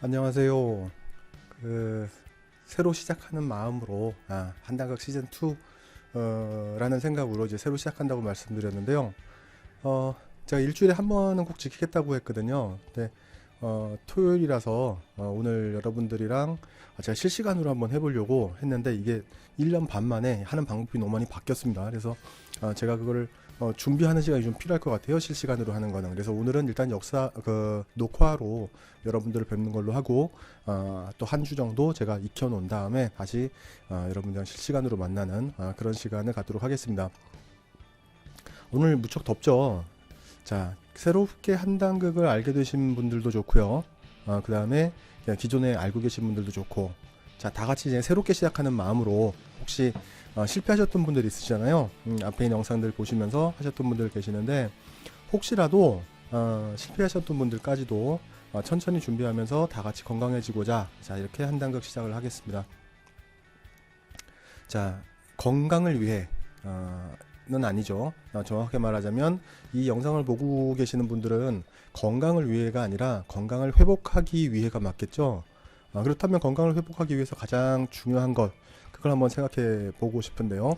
안녕하세요. 그 새로 시작하는 마음으로 아, 한다극 시즌 2 어, 라는 생각으로 이제 새로 시작한다고 말씀드렸는데요. 어, 제가 일주일에 한 번은 꼭 지키겠다고 했거든요. 근데 어, 토요일이라서 어, 오늘 여러분들이랑 제가 실시간으로 한번 해보려고 했는데 이게 1년 반 만에 하는 방법이 너무 많이 바뀌었습니다. 그래서 어, 제가 그거를 어, 준비하는 시간이 좀 필요할 것 같아요. 실시간으로 하는 거는. 그래서 오늘은 일단 역사 그 녹화로 여러분들을 뵙는 걸로 하고 어, 또한 주 정도 제가 익혀 놓은 다음에 다시 어, 여러분들랑 실시간으로 만나는 어, 그런 시간을 갖도록 하겠습니다. 오늘 무척 덥죠. 자 새롭게 한단극을 알게 되신 분들도 좋고요. 어, 그 다음에 기존에 알고 계신 분들도 좋고 자 다 같이 이제 새롭게 시작하는 마음으로 혹시 어, 실패하셨던 분들이 있으시잖아요. 음, 앞에 있는 영상들 보시면서 하셨던 분들 계시는데 혹시라도 어, 실패하셨던 분들까지도 어, 천천히 준비하면서 다 같이 건강해지고자 자 이렇게 한 단극 시작을 하겠습니다. 자 건강을 위해 어, 는 아니죠. 어, 정확하게 말하자면 이 영상을 보고 계시는 분들은 건강을 위해가 아니라 건강을 회복하기 위해가 맞겠죠. 어, 그렇다면 건강을 회복하기 위해서 가장 중요한 것 그걸 한번 생각해 보고 싶은데요.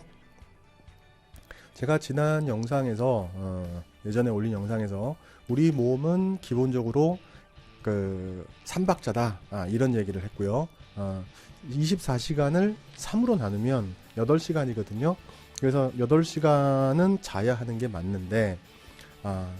제가 지난 영상에서 어, 예전에 올린 영상에서 우리 몸은 기본적으로 그 삼박자다 아, 이런 얘기를 했고요. 어, 24시간을 3으로 나누면 8시간이거든요. 그래서 8시간은 자야 하는 게 맞는데 아,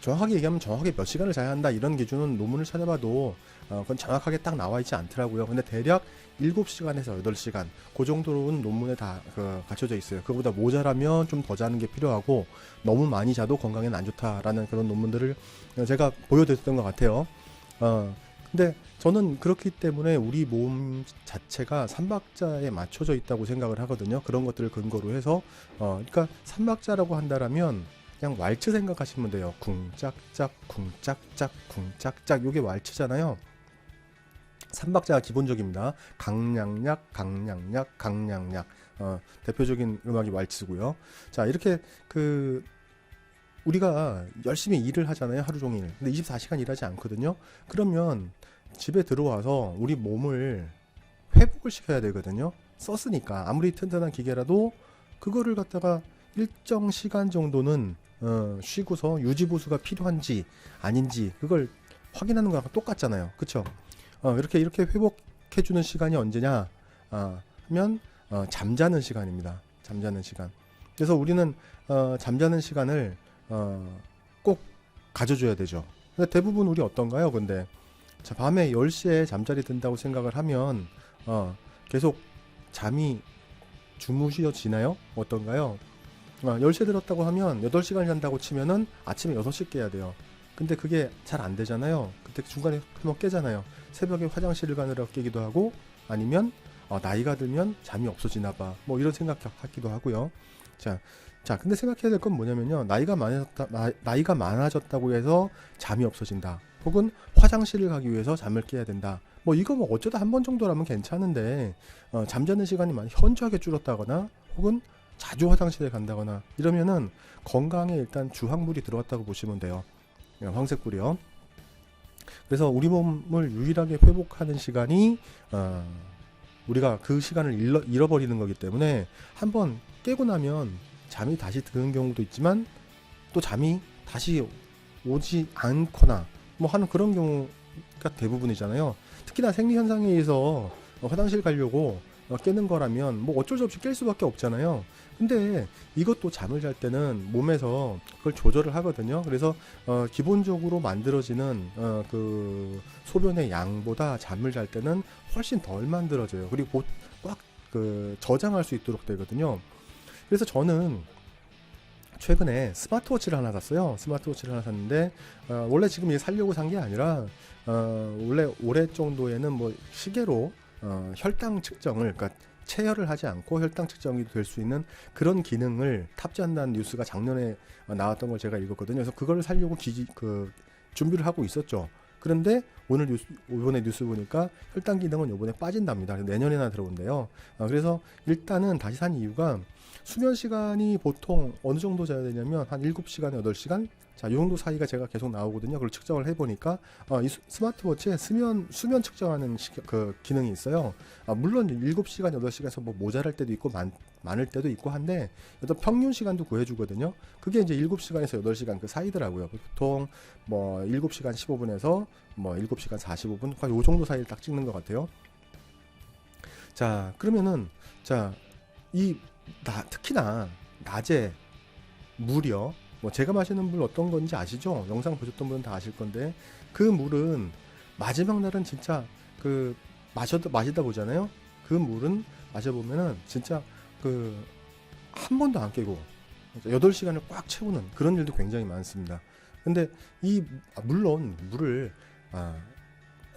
정확하게 얘기하면 정확하게 몇 시간을 자야 한다 이런 기준은 논문을 찾아봐도 어, 그건 정확하게 딱 나와 있지 않더라고요. 근데 대략 7시간에서 8시간 그 정도로는 논문에 다 그, 갖춰져 있어요. 그보다 모자라면 좀 더 자는 게 필요하고 너무 많이 자도 건강에는 안 좋다라는 그런 논문들을 제가 보여드렸던 것 같아요. 어, 근데 저는 그렇기 때문에 우리 몸 자체가 삼박자에 맞춰져 있다고 생각을 하거든요. 그런 것들을 근거로 해서 어, 그러니까 삼박자라고 한다라면 그냥 왈츠 생각하시면 돼요. 쿵짝짝 쿵짝짝 쿵짝짝 요게 왈츠잖아요. 삼박자가 기본적입니다. 강량약, 강량약, 강량약. 어, 대표적인 음악이 왈츠고요. 자, 이렇게 그 우리가 열심히 일을 하잖아요. 하루 종일. 근데 24시간 일하지 않거든요. 그러면 집에 들어와서 우리 몸을 회복을 시켜야 되거든요. 썼으니까 아무리 튼튼한 기계라도 그거를 갖다가 일정 시간 정도는 어, 쉬고서 유지보수가 필요한지 아닌지 그걸 확인하는 거랑 똑같잖아요. 그쵸? 어, 이렇게 이렇게 회복해주는 시간이 언제냐 아, 하면 어, 잠자는 시간입니다. 잠자는 시간. 그래서 우리는 어, 잠자는 시간을 어, 꼭 가져줘야 되죠. 근데 대부분 우리 어떤가요? 근데 자, 밤에 10시에 잠자리 든다고 생각을 하면 어, 계속 잠이 주무시어지나요? 어떤가요? 어, 10시에 들었다고 하면 8시간 잔다고 치면은 아침에 6시 깨야 돼요. 근데 그게 잘 안 되잖아요. 그때 중간에 한번 깨잖아요. 새벽에 화장실을 가느라 깨기도 하고 아니면 어, 나이가 들면 잠이 없어지나 봐. 뭐 이런 생각하기도 하고요. 자, 자, 근데 생각해야 될 건 뭐냐면요. 나이가 많아졌다, 나, 이가 많아졌다고 해서 잠이 없어진다. 혹은 화장실을 가기 위해서 잠을 깨야 된다. 뭐 이거 뭐 어쩌다 한 번 정도라면 괜찮은데 어, 잠자는 시간이 많이 현저하게 줄었다거나 혹은 자주 화장실에 간다거나 이러면은 건강에 일단 주황물이 들어왔다고 보시면 돼요. 예, 황색불이요. 그래서 우리 몸을 유일하게 회복하는 시간이 어, 우리가 그 시간을 잃어, 잃어버리는 거기 때문에 한번 깨고 나면 잠이 다시 드는 경우도 있지만 또 잠이 다시 오지 않거나 뭐 하는 그런 경우가 대부분이잖아요. 특히나 생리 현상에 의해서 화장실 가려고 깨는 거라면 뭐 어쩔 수 없이 깰 수밖에 없잖아요. 근데 이것도 잠을 잘 때는 몸에서 그걸 조절을 하거든요. 그래서 어 기본적으로 만들어지는 어 그 소변의 양보다 잠을 잘 때는 훨씬 덜 만들어져요. 그리고 꽉 그 저장할 수 있도록 되거든요. 그래서 저는 최근에 스마트워치를 하나 샀어요. 스마트워치를 하나 샀는데 어, 원래 지금 이게 살려고 산 게 아니라 어, 원래 올해 정도에는 뭐 시계로 어, 혈당 측정을 그러니까 체열을 하지 않고 혈당 측정이 될 수 있는 그런 기능을 탑재한다는 뉴스가 작년에 나왔던 걸 제가 읽었거든요. 그래서 그걸 살려고 기, 그 준비를 하고 있었죠. 그런데 오늘 뉴스 이번에 뉴스 보니까 혈당 기능은 이번에 빠진답니다. 내년에나 들어온대요. 아, 그래서 일단은 다시 산 이유가 수면 시간이 보통 어느 정도 자야 되냐면 한 7시간, 8시간? 자, 이 정도 사이가 제가 계속 나오거든요. 그걸 측정을 해보니까 어, 이 수- 스마트워치에 수면 수면 측정하는 시, 그 기능이 있어요. 아, 물론 7시간, 8시간에서 뭐 모자랄 때도 있고 많, 많을 때도 있고 한데 어떤 평균 시간도 구해주거든요. 그게 이제 7시간에서 8시간 그 사이더라고요. 보통 뭐 7시간 15분에서 뭐 7시간 45분, 요 정도 사이를 딱 찍는 것 같아요. 자, 그러면은 자, 이 나, 특히나 낮에 물이요. 뭐 제가 마시는 물 어떤 건지 아시죠? 영상 보셨던 분은 다 아실 건데 그 물은 마지막 날은 진짜 그 마셔다 마시다 보잖아요. 그 물은 마셔 보면은 진짜 그 한 번도 안 깨고 8시간을 꽉 채우는 그런 일도 굉장히 많습니다. 근데 이 아, 물론 물을 아,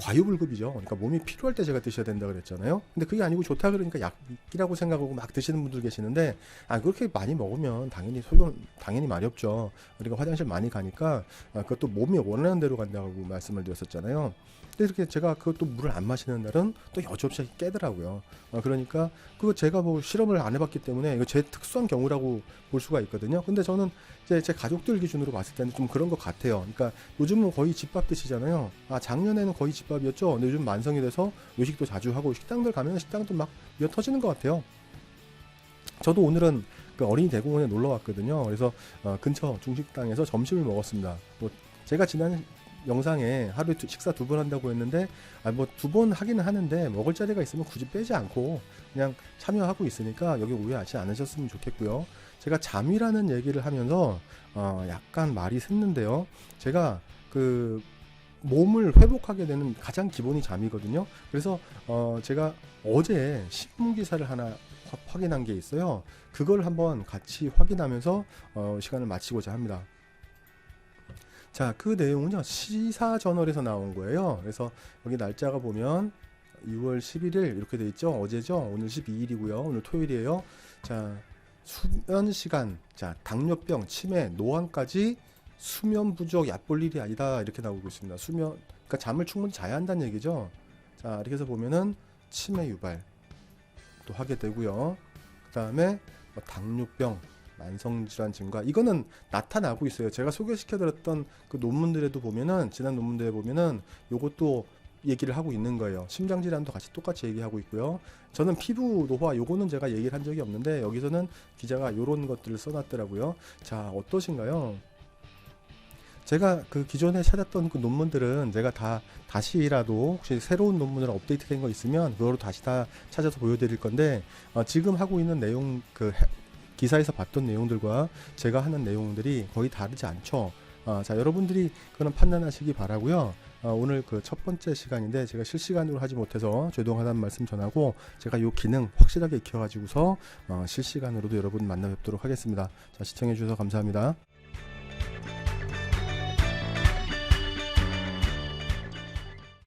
과유불급이죠. 그러니까 몸이 필요할 때 제가 드셔야 된다 그랬잖아요. 근데 그게 아니고 좋다 그러니까 약이라고 생각하고 막 드시는 분들 계시는데 아 그렇게 많이 먹으면 당연히 소용 당연히 말이 없죠. 우리가 화장실 많이 가니까 아, 그것도 몸이 원하는 대로 간다고 말씀을 드렸었잖아요. 근데 이렇게 제가 그것도 물을 안 마시는 날은 또 여지없이 깨더라고요. 아, 그러니까 그거 제가 뭐 실험을 안 해봤기 때문에 이거 제 특수한 경우라고 볼 수가 있거든요. 근데 저는 이제 제 가족들 기준으로 봤을 때는 좀 그런 것 같아요. 그러니까 요즘은 거의 집밥 드시잖아요. 아 작년에는 거의 집밥 이었죠. 근데 요즘 만성이 돼서 요식도 자주 하고 식당들 가면 식당도 막 미어 터지는 것 같아요. 저도 오늘은 그 어린이 대공원에 놀러 왔거든요. 그래서 어, 근처 중식당에서 점심을 먹었습니다. 뭐 제가 지난 영상에 하루에 두- 식사 두 번 한다고 했는데 아 뭐 두 번 하기는 하는데 먹을 자리가 있으면 굳이 빼지 않고 그냥 참여하고 있으니까 여기 오해하지 않으셨으면 좋겠고요. 제가 잠이라는 얘기를 하면서 어 약간 말이 샜는데요. 제가 그 몸을 회복하게 되는 가장 기본이 잠이거든요. 그래서 어 제가 어제 신문 기사를 하나 화- 확인한 게 있어요. 그걸 한번 같이 확인하면서 어 시간을 마치고자 합니다. 자, 그 내용은요, 시사 저널에서 나온 거예요. 그래서 여기 날짜가 보면 6월 11일 이렇게 돼 있죠. 어제죠. 오늘 12일이고요. 오늘 토요일이에요. 자, 수면 시간, 자, 당뇨병, 치매, 노안까지 수면 부족 얕볼 일이 아니다. 이렇게 나오고 있습니다. 수면, 그러니까 잠을 충분히 자야 한다는 얘기죠. 자, 이렇게 해서 보면은 치매 유발 또 하게 되고요. 그 다음에 뭐 당뇨병, 만성질환 증가 이거는 나타나고 있어요. 제가 소개시켜드렸던 그 논문들에도 보면은 지난 논문들에 보면은 요것도 얘기를 하고 있는 거예요. 심장 질환도 같이 똑같이 얘기하고 있고요. 저는 피부 노화 요거는 제가 얘기를 한 적이 없는데 여기서는 기자가 요런 것들을 써놨더라고요. 자 어떠신가요? 제가 그 기존에 찾았던 그 논문들은 제가 다 다시라도 혹시 새로운 논문으로 업데이트된 거 있으면 그거로 다시 다 찾아서 보여드릴 건데 어, 지금 하고 있는 내용 그 해- 기사에서 봤던 내용들과 제가 하는 내용들이 거의 다르지 않죠. 어, 자 여러분들이 그런 판단하시기 바라고요. 어, 오늘 그 첫 번째 시간인데 제가 실시간으로 하지 못해서 죄송하다는 말씀 전하고 제가 이 기능 확실하게 익혀가지고서 어, 실시간으로도 여러분 만나 뵙도록 하겠습니다. 자 시청해 주셔서 감사합니다.